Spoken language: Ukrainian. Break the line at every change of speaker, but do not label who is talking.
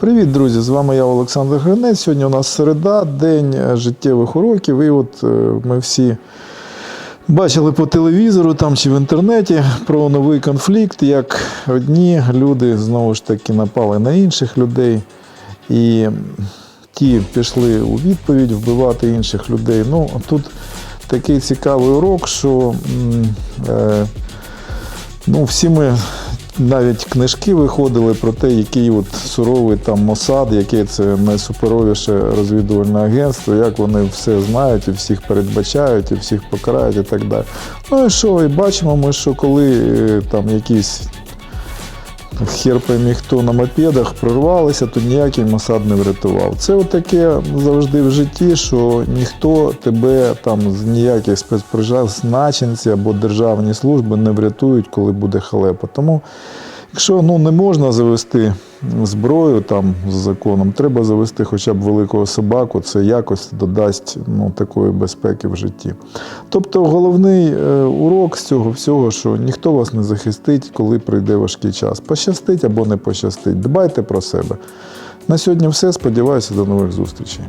Привіт, друзі! З вами я Олександр Гринець. Сьогодні у нас середа, день е, життєвих уроків. І от е, ми всі бачили по телевізору там чи в інтернеті про новий конфлікт, як одні люди знову ж таки напали на інших людей. І ті пішли у відповідь вбивати інших людей. Ну, тут такий цікавий урок, що е, ну, всі ми навіть книжки виходили про те, який от суровий там Мосад, яке це найсуперовіше розвідувальне агентство, як вони все знають і всіх передбачають, і всіх покарають і так далі. Ну і що, і бачимо ми, що коли е, там якісь хер поймі хто на мопедах прорвалися, то ніякий Масад не врятував. Це отаке завжди в житті, що ніхто тебе там з ніяких спецпризначенців або державні служби не врятують, коли буде халепа. Тому, якщо ну, не можна завести зброю там з законом, треба завести хоча б великого собаку, це якось додасть ну, такої безпеки в житті. Тобто головний е, урок з цього всього, що ніхто вас не захистить, коли прийде важкий час. Пощастить або не пощастить. Дбайте про себе. На сьогодні все. Сподіваюся, до нових зустрічей.